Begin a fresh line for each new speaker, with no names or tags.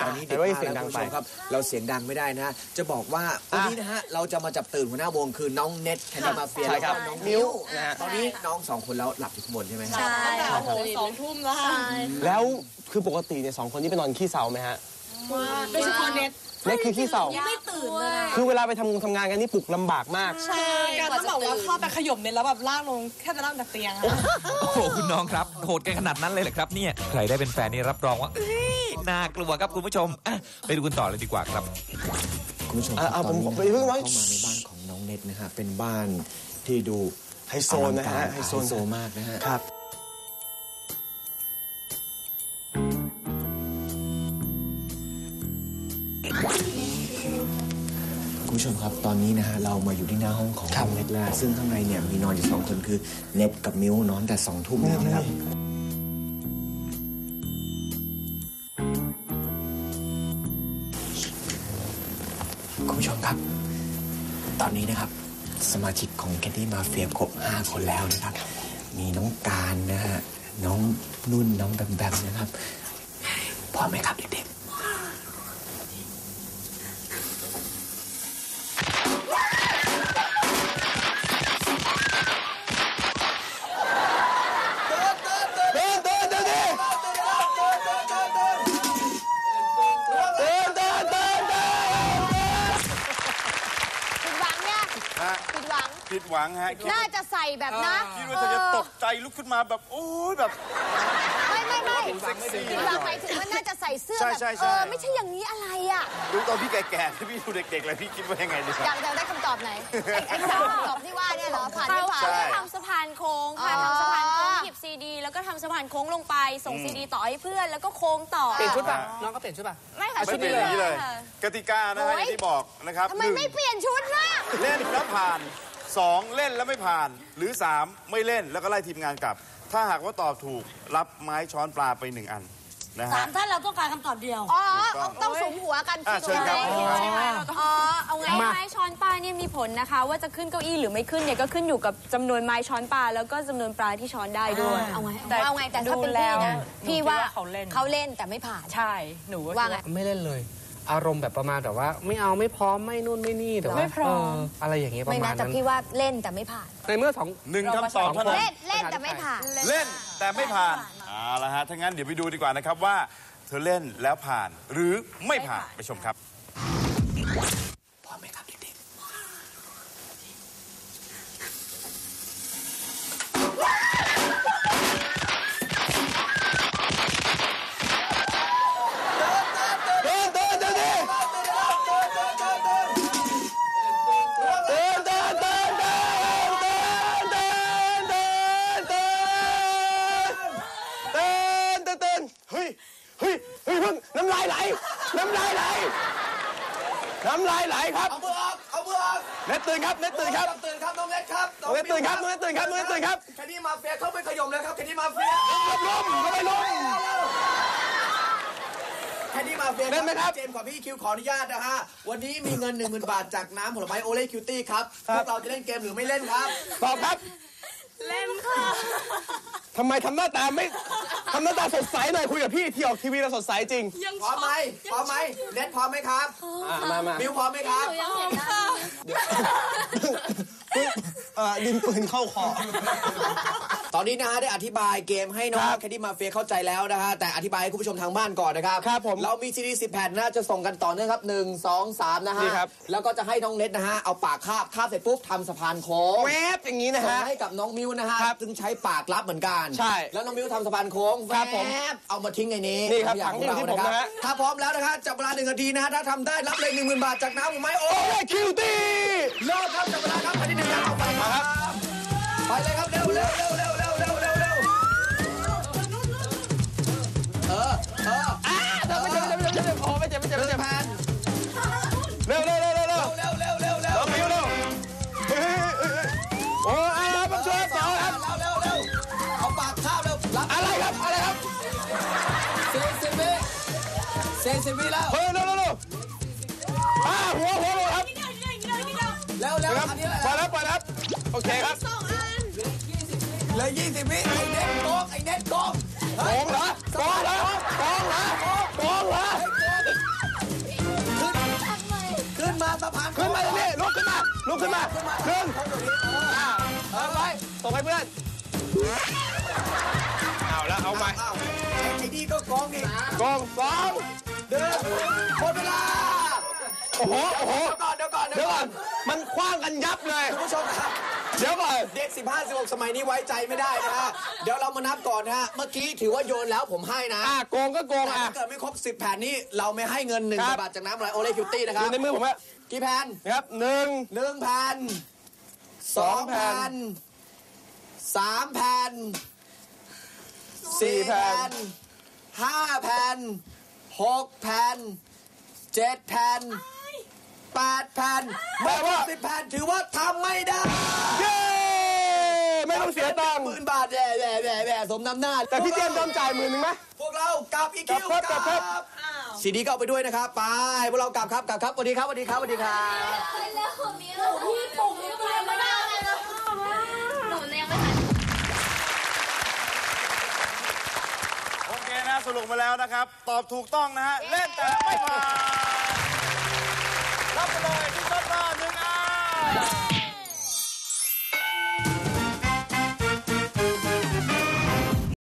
ตอนนี้
แต่ว่าเสียงดังไป
คุณผู้ชมครับ เราเสียงดังไม่ได้นะฮะจะบอกว่าวันนี้นะฮะเราจะมาจับตื่นหัวหน้าวงคือน้องเน็ตแคนดี้มาเฟีย
ใช่
แล้ว
ครั
ก็
บ
น้อง
มิ้
มิ้
ว
ว
นะฮะ
ตอนนี้น้องสองคนแล้วหลับอยู่ข้างบนใช่ไหมฮะ
ใช่
โอ้โหสองทุ่มแล้วค่ะ
แล้วคือปกติเนี่ยสองคนนี้ไปนอนขี้เสาไหมฮะ
โดยเฉพาะเน็ต
เน็ตคือขี้เสา
ไม่ตื่นเลย
คือเวลาไปทำงานทำงานกันนี่ปลุกลำบากมาก
ใช่การต้องบอกว่าเข้าไปขยมเน็ตแล้วแบบลากลงแค่จะลากจากเตียงอะ
โอ้โหคุณน้องครับโหดกันขนาดนั้นเลยเหรอครับเนี่ย ใครได้เป็นแฟนนี่รับรองว่าเอ้ย น่ากลัวครับคุณผู้ชมอะไปดูกันต่อเลยดีกว่าครับ
คุณผู้ชม
อะอะ
ตอนนี้
ผม
นะ
ไปเพิ่ง
เข้า
ว่า
มาในบ้านของน้องเน็ตนะฮะเป็นบ้านที่ดู
ไฮโซนะฮะ
อลังการ
ไฮโซ
ไฮโซมากนะฮะ
ครับ
คุณผู้ชมครับตอนนี้นะฮะเรามาอยู่ที่หน้าห้องของน้องเน็ตแล้วซึ่งข้างในเนี่ยมีนอนอยู่สองคนคือเน็ตกับมิ้วนอนแต่สองทุ่มแล้วนะครับ คุณผู้ชมครับ ตอนนี้นะครับ สมาชิกของแคนดี้มาเฟียครบ5 คนแล้วนะครับ มีน้องการนะฮะ น้องนุ่น น้องแบมแบมนะครับ พร้อมไหมครับเด็ก
ฮะ
ผิดหวัง
ผิดหวังฮะ คิด
น่าจะใส่แบบนะ
คิดว่าเธอจะตกใจลุกขึ้นมาแบบโอ้ยแบบ
ไม่ไม่ไม่
เซ็กซี่
ผิดหวังหมายถึงว่าน่าจะใส่เสื้อ
ใช่
แบบ
ใช่ใช่
เออไม่ใช่อย่างนี้อะไรอะ
ดูตอนพี่แก่ๆที่พี่ดูเด็กๆเลยพี่คิดว่ายังไงดีค
อ
รับ
ยากจะได้คำตอบไหนไอ้ไอ้คำตอบที่ว่าเนี่ยเหรอผ่านไม่ผ่าน
ใช่
ทำสะพานโค้งค่ะ
อ๋อ
ทำสะพานโค้งหยิบซีดี แล้วก็ทำสะพานโค้งลงไป ส่งซีดีต่อให้เพื่อน แล้วก็โค้งต่อ
เปลี่ยนชุดป่ะ น้องก็เปลี่ยนชุดป่ะ
ไม่ ค่ะ
ไม่เป็นอย่างนี้เลย
ค่ะ
กติกานะฮะอย่างที่บอกนะครับ
ทำไม
หนึ่ง
ไม่เปลี่ยนชุดล่ะ
เล่นแล้วผ่านสองเล่นแล้วไม่ผ่าน หรือสามไม่เล่นแล้วก็ไล่ทีมงานกลับ ถ้าหากว่าตอบถูกรับไม้ช้อนปลาไปหนึ่งอัน นะ
สา
ฮะ
มท่านเราต้องการคำตอบเดียว
อ๋อ
ถูกต้อง
ต้องสมหัวกัน
อะเชิญครับ
ใช่ไหม
อ๋อเอาไง ไม้ช้อนปลาเนี่ยมีผลนะคะ ว่าจะขึ้นเก้าอี้หรือไม่ขึ้นเนี่ยก็ขึ้นอยู่กับจำนวนไม้ช้อนปลาแล้วก็จำนวนปลาที่ช้อนได้ด้วย
เอาไง
แต่
เอาไงแต่ถ้าเป็น
ดูแล้
พี่
ว
นะ
หนู
พี่ว่า
คิดว่าเขาเล่น
เขาเล่นแต่ไม่ผ่าน
ใช่ หนูว่า
ว่าไง
ไม่เล่นเลย อารมณ์แบบประมาณแบบว่า ไม่เอาไม่พร้อมไม่นู่นไม่นี่แต่ว่า
ไม่พร้อม
เอะไรอย่างเงี้ยประ
ไม่
มา
นะ
ณ
แต่
นั้น
พี่ว่าเล่นแต่ไม่ผ่าน
ในเมื่อสอง
หนึ่งคำตอบเท่านั้น
เล่นเล่นแต่ไม่ผ่าน
เล่นแต่ไม่ผ่าน เอาละฮะถ้างั้นเดี๋ยวไปดูดีกว่านะครับว่า เธอเล่นแล้วผ่านหรือไม่ผ่านไปชมครับ
ยเฮ้ยเฮ้ยเพิ่งน้ำลายไหล น้ำลายไหล น้ำลายไหลครับ
เอามือออกเอามือออก
เน็ตตื่นครับเน็ตตื่นครับ
ตื่นครับน้องเล็กครับ
น้องเน็ตตื่นครับน้องเน็ตตื่นครับน้องเน็ตตื่นครับ
แคนดี้มาเฟียเข้าไปขยมเลยครับแคนดี้มาเฟีย
ล้มก็ไม่ล้ม
แคนดี้มาเฟีย
เล่นไหมครับ
เจมส์ขอพี่คิวขออนุญาตนะฮะ วันนี้มีเงิน 1 0,000 บาทจากน้ำผลไม้โอเล่คิวตี้ครับพวกเราจะเล่นเกมหรือไม่เล่นครับ
ตอบครับ
เล่นค่ะ
ทำไมทำหน้าตาไม่ ทำหน้าตาสดใสหน่อยคุยกับพี่ที่ออกทีวีเราสดใสจริง
พร้อมไหมพร้อมไหมเน็ตพร้อมไหมครับ
อะมามา
มิวพร้อมไหมครับ
เอ่อดินปืนเข้าคอ
ต อนนี้นะฮะได้อธิบายเกมให้น้อง
ครับ
แคนดี้มาเฟียเข้าใจแล้วนะฮะแต่อธิบายให้คุณผู้ชมทางบ้านก่อนนะครับ
ครับผม
เรามีซีดีสิบแผ่นนะจะส่งกันต่อเนื่องครับหนึ่งสองสามนะฮะ
นี่ครับ
แล้วก็จะให้น้องเน็ตนะฮะเอาปากคาบคาบเสร็จปุ๊บทำสะพานโค้ง
แวบอย่างนี้นะ
ส่ง
ฮะ
ให้กับน้องมิวนะฮะ
ครับ
ซึ่งใช้ปากรับเหมือนกัน
ใช่
แล้วน้องมิวทำสะพานโค้ง
ครับผม
แวบเอามาทิ้งในนี้
นี่ครับ
ขยะ
ถังอยู่ที่ผม
ขงเรา
นะฮะ
ถ้าพร้อมแล้วนะฮะจับเวลาหนึ่งนาทีนะฮะถ้าทำได้รับเลยหนึ่งหมื่นบาทจากน้ำหรือไม่โอ้
โอ้ยคิวตี้
เลิกครับจับเวลาครับไปที่หนึ่งแล้วเอาไปครับไปเลยครับเร็วเร็วเร็วเร็วเร็วเร็วเร็ว เฮ้
ยเร็ว
เร็วเร็วอ่า
หัวหัวหัวครับ
แล้วแล้ว
ครับ
ไป
ล่อยแล้วปล่อยแล้วโอเคครับ
เหลยยี่สิบวิไอ้เน็ตโกงไอ้เน็ตโกง
โกงเหรอโกงเหรอโกงเหรอโกงเหรอ
ขึ้นมาสะพานขึ้นมาเล
ยลุกขึ้นมาลุกขึ้นมาขึ้นเอาไปส่งให้เพื่อนเอาละเอาไป
ไอ้ดีก็โกองอีโก
องสอง
เดินหมดเวลา
โอ้โหโอ้โห
เดี๋ยวก่อนเดี๋ยวก่อน
เดี๋ยวก่อนมันคว้างกันยับเลย
คุณผู้ชมครับ
เดี๋ยวก่อน
เด็ก 15 16 สมัยนี้ไว้ใจไม่ได้นะฮะ เดี๋ยวเรามานับก่อนนะฮะ เมื่อกี้ถือว่าโยนแล้วผมให้นะ
อะโกงก็โกง
แต่
อะ
ถ้าเกิดไม่ครบ 10 แผ่นนี้ เราไม่ให้เงิน1นึ่ง
ครับ
บาทจากน้ำอะไรโอเลคิวตี้นะค
อ
รับ
ยู่ในมือผมอะ
กี่แผ่น
นะครับหนึ่ง
หนึ่งแผ่นสองแผ่นสามแผ่นสี่แผ่นห้าแผ่น หกแผ่นเจ็ดแผ่นแปดแผ่นไม่ครบสิบแผ่นถือว่าทำไม่ได้
เย้ไม่ต้องเสียตังค์
หมื่นบาทแย่แย่แย่แย่สมน้ำหน้า
แต่พี่เจมส์ยอมจ่ายหมื่นหนึ่งไหม
พวกเรากลับอีกคิว
กลับครับกลับครับ
ซีดีก็เอาไปด้วยนะครับไปพวกเรากลับครับกลับครับสวัสดีครับสวัสดีครับสวัสดีครับ
พี่ปุ่มนี่เตรียมไม่ได้ เค
นะสรุปมาแล้วนะครับ ตอบถูกต้องนะฮะ เล่นแต่ไม่ผ่านรับไปเลยที่ต้นหน้าหนึ่งอัน